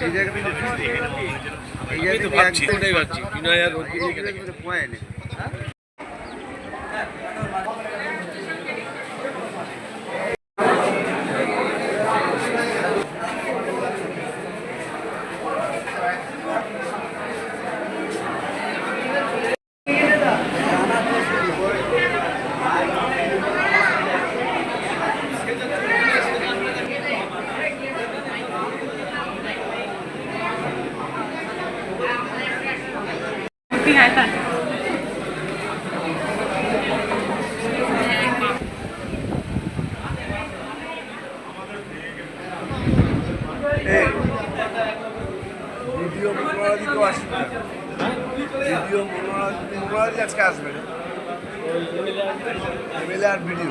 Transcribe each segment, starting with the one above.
এই জায়গাটা ভাবছি ওটাই ভাবছি। বিনয় আর রঞ্জিত পয়েন্ট ভিডিও মনোরাজি তো আসবে। না ভিডিও মনোরাজি মনোরাজি আজকে আসবে না। এমএলএ আর ভিডিও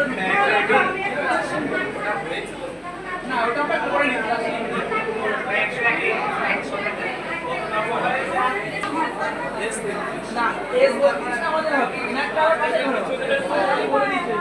পাঁচ মিনিট না ওটা আমরা করে না এস বত্রিশ আমাদের হবে ইনারটা আমার পাশে হবে বলে দিতে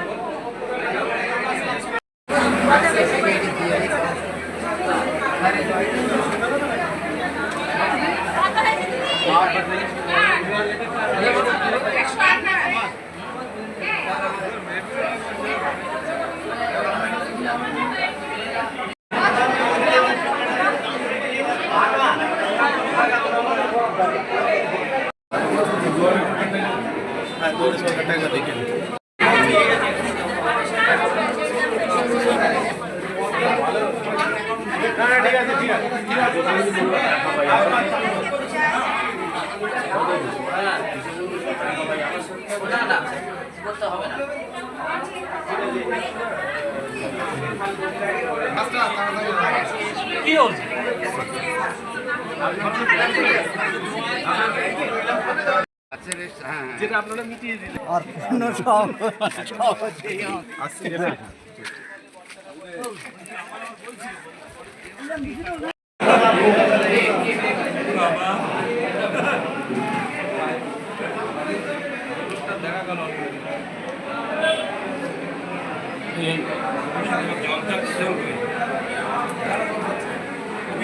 কি হচ্ছে যেটা আপনারা মিটিয়ে দিলেন। আর পূর্ণ সব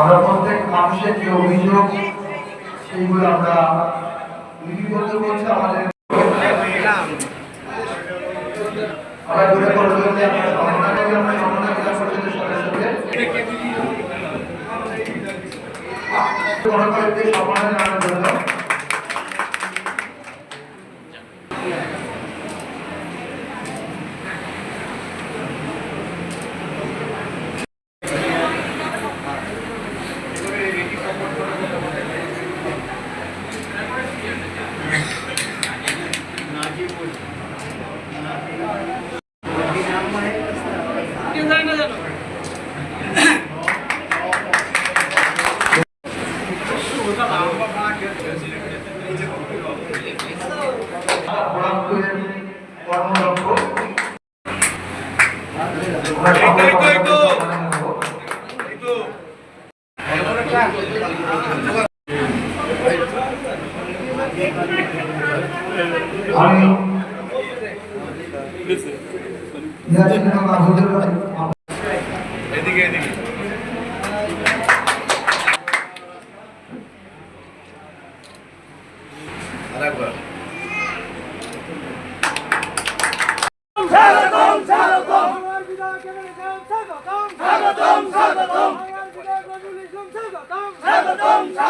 আমরা প্রত্যেক মানুষের যে অভিযোগ, সেইগুলো আমরা লিপিবদ্ধ করছি আমাদের। আমরা দূরে করতে আমরা সমন্বয় জেলা পরিষদের সদস্যদের। গণতন্ত্রের সমাধান আনা দরকার Okay, go, go, go.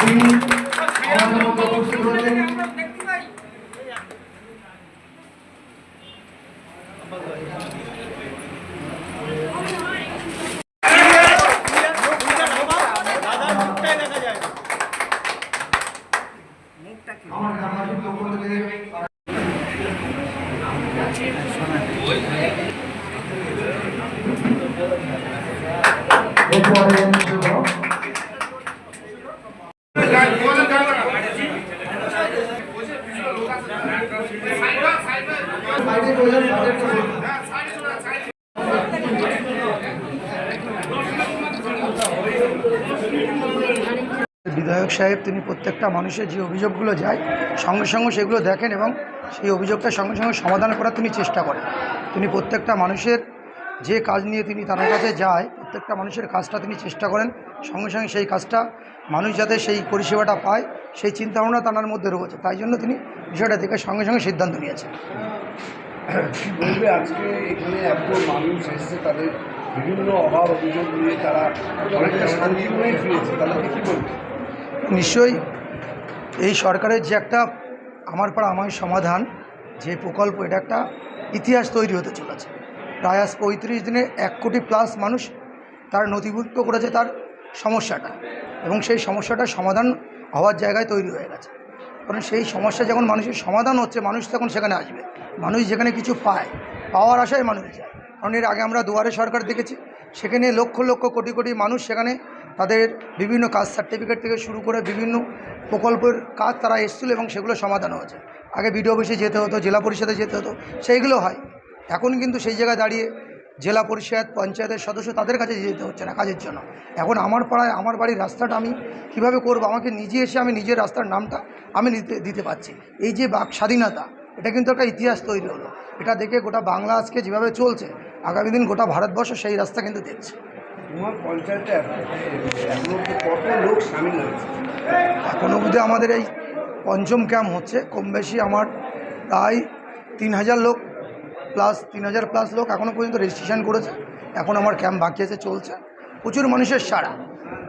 তিনি আমাদের মধ্যে উপস্থিত হয়েছেন আমার গ্রামবাসীর পক্ষ থেকে এরপরে জন্য সাইডে চলে যান, সাইডে চলে যান। বিধায়ক সাহেব, তিনি প্রত্যেকটা মানুষের যে অভিযোগগুলো যায়, সঙ্গে সঙ্গে সেগুলো দেখেন এবং সেই অভিযোগটা সঙ্গে সঙ্গে সমাধান করার তিনি চেষ্টা করেন। তিনি প্রত্যেকটা মানুষের যে কাজ নিয়ে তিনি তার কাছে যায়, প্রত্যেকটা মানুষের কাজটা তিনি চেষ্টা করেন, সঙ্গে সঙ্গে সেই কাজটা মানুষ যাতে সেই পরিষেবাটা পায় সেই চিন্তাভাবনা তার মধ্যে রয়েছে। তাই জন্য তিনি বিষয়টা দেখে সঙ্গে সঙ্গে সিদ্ধান্ত নিয়েছেন। বলবে আজকে এখানে এত মানুষ এসেছে তাদের বিভিন্ন অভাব অভিযোগ নিয়ে তারা অনেকটা ফিরেছে। তাদেরকে কি বলবে? নিশ্চয়ই এই সরকারের যে একটা আমার পাড়া আমার সমাধান যে প্রকল্প এটা একটা ইতিহাস তৈরি হতে চলেছে। প্রায় আজ পঁয়ত্রিশ দিনে এক কোটি প্লাস মানুষ তার নথিভুক্ত করেছে তার সমস্যাটা। এবং সেই সমস্যাটা সমাধান হওয়ার জায়গায় তৈরি হয়ে গেছে। কারণ সেই সমস্যা যখন মানুষের সমাধান হচ্ছে, মানুষ তখন সেখানে আসবে। মানুষ যেখানে কিছু পায়, পাওয়ার আশায় মানুষ যায়। কারণ এর আগে আমরা দুয়ারে সরকার দেখেছি, সেখানে লক্ষ লক্ষ কোটি কোটি মানুষ সেখানে তাদের বিভিন্ন কাজ সার্টিফিকেট থেকে শুরু করে বিভিন্ন প্রকল্পের কাজ তারা এসেছিল এবং সেগুলো সমাধান হয়েছে। আগে বিডিও অফিসে যেতে হতো, জেলা পরিষদে যেতে হতো, সেইগুলো হয়। এখন কিন্তু সেই জায়গায় দাঁড়িয়ে জেলা পরিষদ পঞ্চায়েতের সদস্য তাদের কাছে যেতে হচ্ছে না কাজের জন্য। এখন আমার পাড়ায় আমার বাড়ির রাস্তাটা আমি কীভাবে করব? আমাকে নিজে এসে আমি নিজের রাস্তার নামটা আমি দিতে দিতে পারছি। এই যে বাক স্বাধীনতা এটা কিন্তু একটা ইতিহাস তৈরি হলো। এটা দেখে গোটা বাংলা আজকে যেভাবে চলছে আগামী দিন গোটা ভারতবর্ষ সেই রাস্তা কিন্তু দেখছে। তোমার পঞ্চায়েতে এখন অব্দি কত লোক সামিল হয়েছে? এখন অবধি আমাদের এই পঞ্চম ক্যাম্প হচ্ছে। কম বেশি আমার প্রায় তিন হাজার লোক প্লাস তিন হাজার প্লাস লোক এখনও পর্যন্ত রেজিস্ট্রেশন করেছে। এখন আমার ক্যাম্প বাকি আছে, চলছে। প্রচুর মানুষের সারা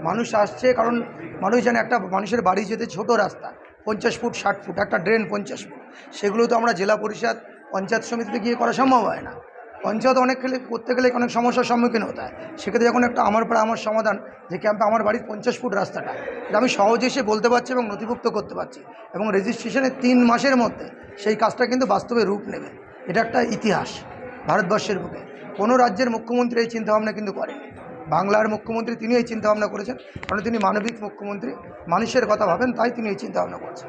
মানুষ আসছে কারণ মানুষ জানে একটা মানুষের বাড়ি যেতে ছোট রাস্তা। পঞ্চাশ ফুট, ষাট ফুট, একটা ড্রেন পঞ্চাশ ফুট। সেগুলো তো আমরা জেলা পরিষদ, পঞ্চায়েত সমিতিতে গিয়ে করা সম্ভব হয় না। পঞ্চায়েত অনেক খেলে, করতে গেলে অনেক সমস্যার সম্মুখীন হতে হয়। সেক্ষেত্রে যখন একটা আমার পাড়া আমার সমাধান, যে ক্যাম্পে আমার বাড়ির পঞ্চাশ ফুট রাস্তাটা, এটা আমি সহজে এসে বলতে পারছি এবং নথিভুক্ত করতে পারছি। এবং রেজিস্ট্রেশনের তিন মাসের মধ্যে সেই কাজটা কিন্তু বাস্তবে রূপ নেবে। এটা একটা ইতিহাস ভারতবর্ষের বুকে। কোনো রাজ্যের মুখ্যমন্ত্রী এই চিন্তাভাবনা কিন্তু করেনি। বাংলার মুখ্যমন্ত্রী তিনি এই চিন্তাভাবনা করেছেন, কারণ তিনি মানবিক মুখ্যমন্ত্রী, মানুষের কথা ভাবেন, তাই তিনি এই চিন্তাভাবনা করেছেন।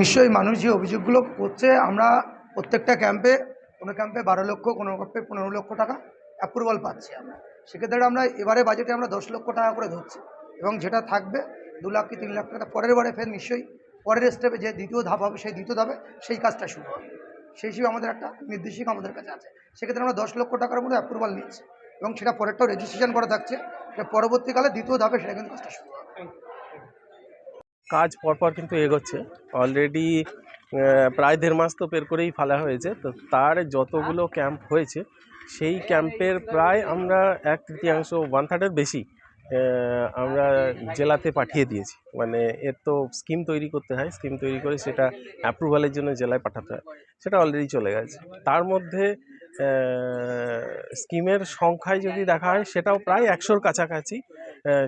নিশ্চয়ই মানুষ যে অভিযোগগুলো করছে, আমরা প্রত্যেকটা ক্যাম্পে, কোনো ক্যাম্পে বারো লক্ষ, কোনো ক্যাম্পে পনেরো লক্ষ টাকা অ্যাপ্রুভাল পাচ্ছি আমরা। সেক্ষেত্রে আমরা এবারে বাজেটে আমরা দশ লক্ষ টাকা করে ধরছি। এবং যেটা থাকবে, দু লাখ কি তিন লাখ টাকা, পরের বারে ফের নিশ্চয়ই পরের স্টেপে যে দ্বিতীয় ধাপ হবে, সেই দ্বিতীয় ধাপে সেই কাজটা শুরু হবে। সেই হিসেবে আমাদের একটা নির্দেশিকা আমাদের কাছে আছে। সেক্ষেত্রে আমরা দশ লক্ষ টাকার মতো অ্যাপ্রুভাল নিয়েছি এবং সেটা পরেরটাও রেজিস্ট্রেশন করা থাকছে। পরবর্তীকালে দ্বিতীয় ধাপে সেটা কিন্তু কাজটা শুরু হবে। কাজ পরপর কিন্তু এগোচ্ছে। অলরেডি প্রায় দেড় মাস তো পের করেই ফেলা হয়েছে। তো তার যতগুলো ক্যাম্প হয়েছে, সেই ক্যাম্পের প্রায় আমরা এক তৃতীয়াংশ ওয়ান থার্ডের বেশি আমরা জেলাতে পাঠিয়ে দিয়েছি। মানে এর তো স্কিম তৈরি করতে হয় স্কিম তৈরি করে সেটা অ্যাপ্রুভালের জন্য জেলায় পাঠাতে হয়। সেটা অলরেডি চলে গেছে। তার মধ্যে স্কিমের সংখ্যায় যদি দেখা হয়, সেটাও প্রায় একশোর কাছাকাছি।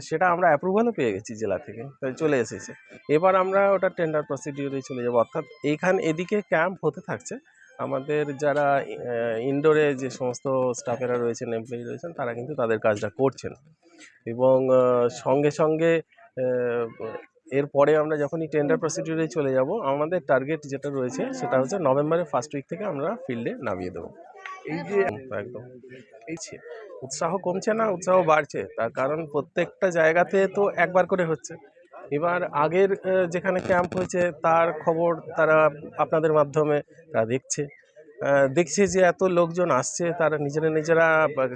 সেটা আমরা অ্যাপ্রুভালও পেয়ে গেছি জেলা থেকে চলে এসেছে। এবার আমরা ওটা টেন্ডার প্রসিডিওরে চলে যাব। অর্থাৎ এইখান এদিকে ক্যাম্প হতে থাকছে। আমাদের যারা ইনডোরে যে সমস্ত স্টাফেরা রয়েছেন এমপ্লয়ি রয়েছেন, তারা কিন্তু তাদের কাজটা করছেন। এবং সঙ্গে সঙ্গে এরপরে আমরা যখনই টেন্ডার প্রসিডিওরে চলে যাব আমাদের টার্গেট যেটা রয়েছে সেটা হচ্ছে নভেম্বরের ফার্স্ট উইক থেকে আমরা ফিল্ডে নামিয়ে দেবো। এই যে একদম। এই। উৎসাহ কমছে না উৎসাহ বাড়ছে তার কারণ প্রত্যেকটা জায়গাতে তো একবার করে হচ্ছে। এবার আগের যেখানে ক্যাম্প হয়েছে তার খবর তারা আপনাদের মাধ্যমে তারা দেখছে। দেখছে যে এত লোকজন আসছে, তারা নিজেরা নিজেরা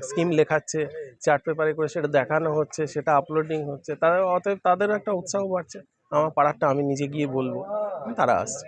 স্কিম লেখাচ্ছে চার্ট পেপারে করে সেটা দেখানো হচ্ছে, সেটা আপলোডিং হচ্ছে, তারা অতএব তাদেরও একটা উৎসাহ বাড়ছে। আমার পাড়ারটা আমি নিজে গিয়ে বলব, তারা আসছে।